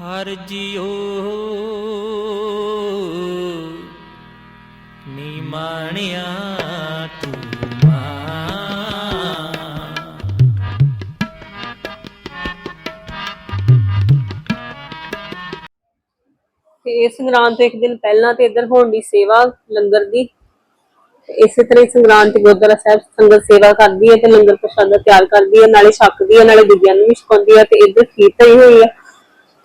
ਹਰ ਜਿਉ ਨਿਮਾਣਿਆ ਤੇ ਇਸ ਸੰਗਰਾਂਦ ਤੋਂ ਇੱਕ ਦਿਨ ਪਹਿਲਾਂ ਤੇ ਇੱਧਰ ਹੋਣ ਦੀ ਸੇਵਾ ਲੰਗਰ ਦੀ। ਇਸੇ ਤਰ੍ਹਾਂ ਹੀ ਸੰਗਰਾਂਦ ਤੇ ਗੁਰਦੁਆਰਾ ਸਾਹਿਬ ਸੰਗਤ ਸੇਵਾ ਕਰਦੀ ਹੈ ਤੇ ਲੰਗਰ ਪ੍ਰਸ਼ਾਦਾ ਤਿਆਰ ਕਰਦੀ ਹੈ, ਨਾਲੇ ਛਕਦੀ ਹੈ, ਨਾਲੇ ਦੂਜਿਆਂ ਨੂੰ ਵੀ ਛਕਾਉਂਦੀ ਹੈ ਤੇ ਇੱਧਰ ਖੀਰ ਹੀ ਹੋਈ ਹੈ।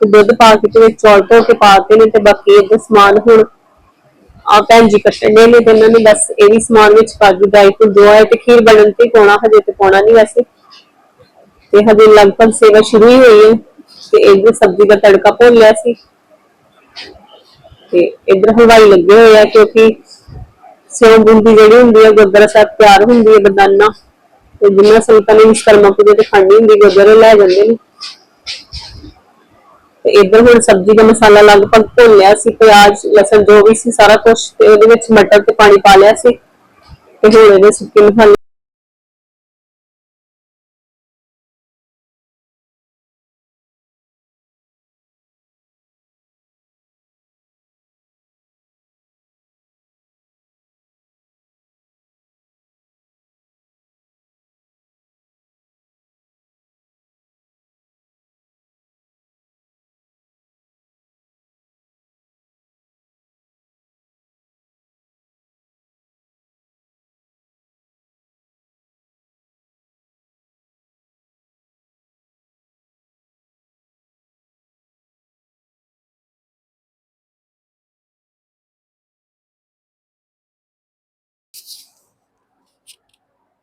ਤੇ ਦੁੱਧ ਪਾ ਕੇ ਤੇ ਵਿੱਚ ਚੌਲ ਧੋ ਕੇ ਪਾਤੇ ਨੇ ਤੇ ਬਾਕੀ ਇੱਧਰ ਸਮਾਨ ਹੁਣ ਆ ਭੈਣ ਜੀ ਕੱਟਣੇ ਨੇ ਤੇ ਇਹਨਾਂ ਨੇ ਬਸ ਇਹ ਵੀ ਸਮਾਨ ਵਿੱਚ ਕਾਜੂ ਡਰਾਈ ਫਰੂਟ ਦੋ ਤੇ ਖੀਰ ਬਣਨ ਤੇ ਪਾਉਣਾ, ਹਜੇ ਤੇ ਪਾਉਣਾ ਨਹੀਂ ਵੈਸੇ। ਤੇ ਹਜੇ ਲਗਭਗ ਸੇਵਾ ਸ਼ੁਰੂ ਹੀ ਹੋਈ ਹੈ ਤੇ ਇੱਧਰ ਸਬਜ਼ੀ ਦਾ ਤੜਕਾ ਭੁੰਨ ਲਿਆ ਸੀ। ਤੇ ਇਧਰ ਹਲਵਾਈ ਲੱਗੇ ਹੋਏ ਆ ਕਿਉਂਕਿ ਸਿਉਂ ਬੁੰਦੀ ਜਿਹੜੀ ਹੁੰਦੀ ਹੈ ਗੁਰਦੁਆਰਾ ਸਾਹਿਬ ਤਿਆਰ ਹੁੰਦੀ ਹੈ ਬਦਾਨਾ ਤੇ ਜਿੰਨਾ ਸੰਗਤਾਂ ਨੇ ਵਿਸ਼ਕਰਮਾ ਪੂਜਾ ਤੇ ਖਾਣੀ ਹੁੰਦੀ, ਗੁਰਦੁਆਰੇ ਲੈ ਜਾਂਦੇ ਨੇ। ਤੇ ਇੱਧਰ ਹੁਣ ਸਬਜ਼ੀ ਦਾ ਮਸਾਲਾ ਲਗਭਗ ਭੁੰਨ ਲਿਆ ਸੀ, ਪਿਆਜ਼ ਲਸਣ ਜੋ ਵੀ ਸੀ ਸਾਰਾ ਕੁਝ ਤੇ ਉਹਦੇ ਵਿੱਚ ਮਟਰ ਤੇ ਪਾਣੀ ਪਾ ਲਿਆ ਸੀ, ਤੇ ਹੁਣ ਇਹਦੇ ਸੁੱਕੇ ਮਸਾਲੇ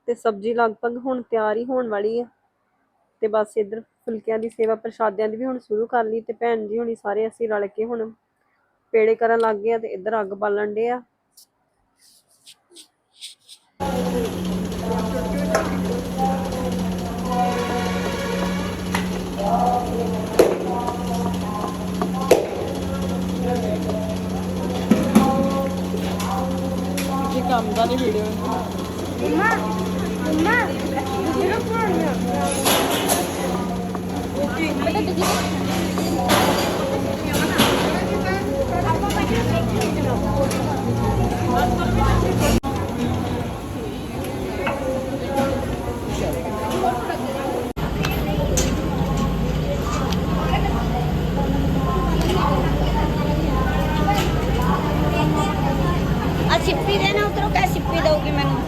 ਤੇ ਸਬਜ਼ੀ ਲਗਭਗ ਹੁਣ ਤਿਆਰ ਹੀ ਹੋਣ ਵਾਲੀ ਆ। ਤੇ ਬਸ ਇੱਧਰ ਫੁਲਕਿਆਂ ਦੀ ਸੇਵਾ, ਪ੍ਰਸ਼ਾਦਿਆਂ ਦੀ ਵੀ ਹੁਣ ਸ਼ੁਰੂ ਕਰ ਲਈ ਤੇ ਭੈਣ ਜੀ ਹੁਣੀ ਸਾਰੇ ਅਸੀਂ ਰਲ ਕੇ ਹੁਣ ਪੇੜੇ ਕਰਨ ਲੱਗ ਗਏ ਆ ਤੇ ਇੱਧਰ ਅੱਗ ਬਾਲਣ ਡੇ ਆ। ਆ ਸਿੱਪੀ ਦੇ ਨਾ ਉਤਰੋ ਕਾ ਸਿੱਪੀ ਦਊਗੀ ਮੈਨੂੰ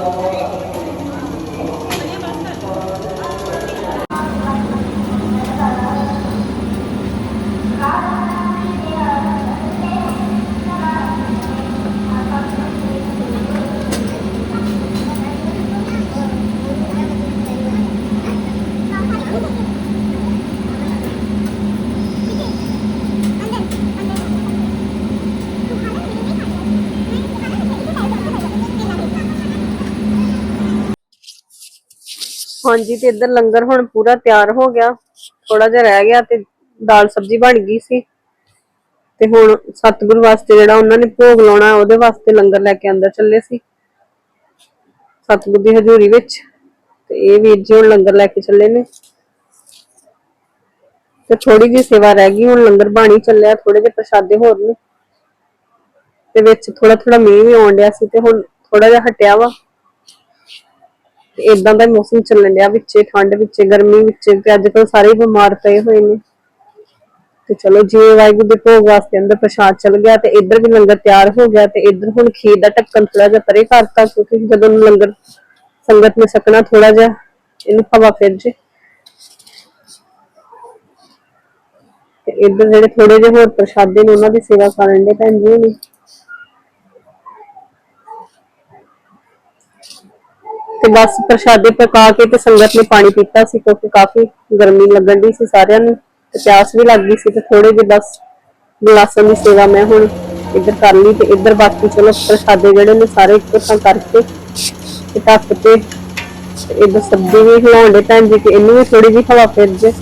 God. ਹਾਂਜੀ ਤੇ ਇੱਧਰ ਲੰਗਰ ਹੁਣ ਪੂਰਾ ਤਿਆਰ ਹੋ ਗਿਆ। ਥੋੜਾ ਜਿਹਾ ਰਹਿ ਗਿਆ ਤੇ ਦਾਲ ਸਬਜ਼ੀ ਬਣ ਗਈ ਸੀ। ਤੇ ਹੁਣ ਸਤਿਗੁਰੂ ਵਾਸਤੇ ਜਿਹੜਾ ਉਹਨਾਂ ਨੇ ਭੋਗ ਲਾਉਣਾ, ਉਹਦੇ ਵਾਸਤੇ ਲੰਗਰ ਲੈ ਕੇ ਅੰਦਰ ਚੱਲੇ ਸੀ। ਸਤਿਗੁਰ ਦੀ ਹਜ਼ੂਰੀ ਵਿੱਚ ਤੇ ਇਹ ਵੀਰ ਜੀ ਹੁਣ ਲੰਗਰ ਲੈ ਕੇ ਚੱਲੇ ਨੇ। ਤੇ ਥੋੜੀ ਜੀ ਸੇਵਾ ਰਹਿ ਗਈ, ਹੁਣ ਲੰਗਰ ਬਾਣੀ ਚੱਲਿਆ ਥੋੜੇ ਜਿਹੇ ਪ੍ਰਸ਼ਾਦੇ ਹੋਰ ਨੇ। ਤੇ ਵਿੱਚ ਥੋੜਾ ਥੋੜਾ ਮੀਂਹ ਵੀ ਆਉਣ ਡਿਆ ਸੀ ਤੇ ਹੁਣ ਥੋੜਾ ਜਿਹਾ ਹਟਿਆ ਵਾ। ਤੇ ਇਦਾਂ ਦਾ ਮੌਸਮ ਚੱਲਣ ਡਿਆ ਵਿੱਚੇ, ਠੰਡ ਵਿੱਚੇ, ਗਰਮੀ ਵਿੱਚੇ, ਤੇ ਅੱਜ ਕੱਲ ਸਾਰੇ ਬਿਮਾਰ ਪਏ ਹੋਏ ਨੇ। ਤੇ ਚਲੋ ਜੀ ਵਾਹਿਗੁਰੂ ਦੇ ਭੋਗ ਵਾਸਤੇ ਅੰਦਰ ਪ੍ਰਸ਼ਾਦ ਚੱਲ ਗਿਆ ਤੇ ਇੱਧਰ ਵੀ ਲੰਗਰ ਤਿਆਰ ਹੋ ਗਿਆ ਤੇ ਇੱਧਰ ਹੁਣ ਖੀਰ ਦਾ ਢੱਕਣ ਥੋੜਾ ਜਿਹਾ ਪਰੇ ਕਰਤਾ ਕਿਉਂਕਿ ਜਦੋਂ ਲੰਗਰ ਸੰਗਤ ਨੇ ਸਕਣਾ ਥੋੜਾ ਜਿਹਾ, ਇਹਨੂੰ ਹਵਾ ਫਿਰ ਜੇ। ਤੇ ਇੱਧਰ ਜਿਹੜੇ ਥੋੜੇ ਜਿਹੇ ਹੋਰ ਪ੍ਰਸ਼ਾਦੇ ਨੇ, ਉਹਨਾਂ ਦੀ ਸੇਵਾ ਕਰਨ ਦੇ ਭੈਣ ਜੀ ਨੇ ਤੇ ਬਸ ਪ੍ਰਸ਼ਾਦੇ ਪਕਾ ਕੇ ਤੇ ਸੰਗਤ ਨੇ ਪਾਣੀ ਪੀਤਾ ਸੀ ਕਿਉਂਕਿ ਕਾਫੀ ਗਰਮੀ ਲੱਗਣ ਦੀ ਸੀ ਸਾਰਿਆਂ ਨੂੰ, ਤੇ ਪਿਆਸ ਵੀ ਲੱਗ ਗਈ ਸੀ ਤੇ ਥੋੜੇ ਜਿਹੇ ਬਸ ਗਲਾਸਾਂ ਦੀ ਸੇਵਾ ਮੈਂ ਹੁਣ ਇੱਧਰ ਕਰ ਲਈ ਤੇ ਇੱਧਰ ਬਾਕੀ ਚਲੋ ਪ੍ਰਸ਼ਾਦੇ ਜਿਹੜੇ ਨੇ ਸਾਰੇ ਇੱਕੋ ਥਾਂ ਕਰਕੇ ਤੇ ਢੱਕ ਤੇ ਇੱਧਰ ਸਬਜ਼ੀ ਵੀ ਹਿਲਾਉਣ ਦੇ ਭੈਣ ਜੀ ਕਿ ਇਹਨੂੰ ਵੀ ਥੋੜੀ ਜਿਹੀ ਹਵਾ ਫਿਰ ਜੇ।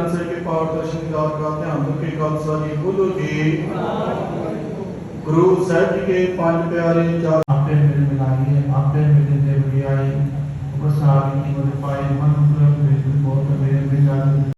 ਜਨ ਸੇ ਕੇ ਪਾਰਦਰਸ਼ਨ ਦਾ ਦਾ ਧਿਆਨ ਰੱਖੇ ਖਾਲਸਾ ਜੀ ਬੋਲੋ ਜੀ। ਗੁਰੂ ਸਾਹਿਬ ਜੀ ਕੇ ਪੰਜ ਪਿਆਰੇ ਚਾਰ ਆਪੇ ਮੇਰੇ ਮਿਲਾਈਏ ਆਪੇ ਮੇਰੇ ਦੇਵ ਆਏ। ਉਪਸਾਰੀ ਕੀ ਮਨ ਪਾਏ। ਮਨ ਪੁਰਬ ਮੇਰੇ ਬਹੁਤ ਮੇਰੇ ਮਿਲਾਈ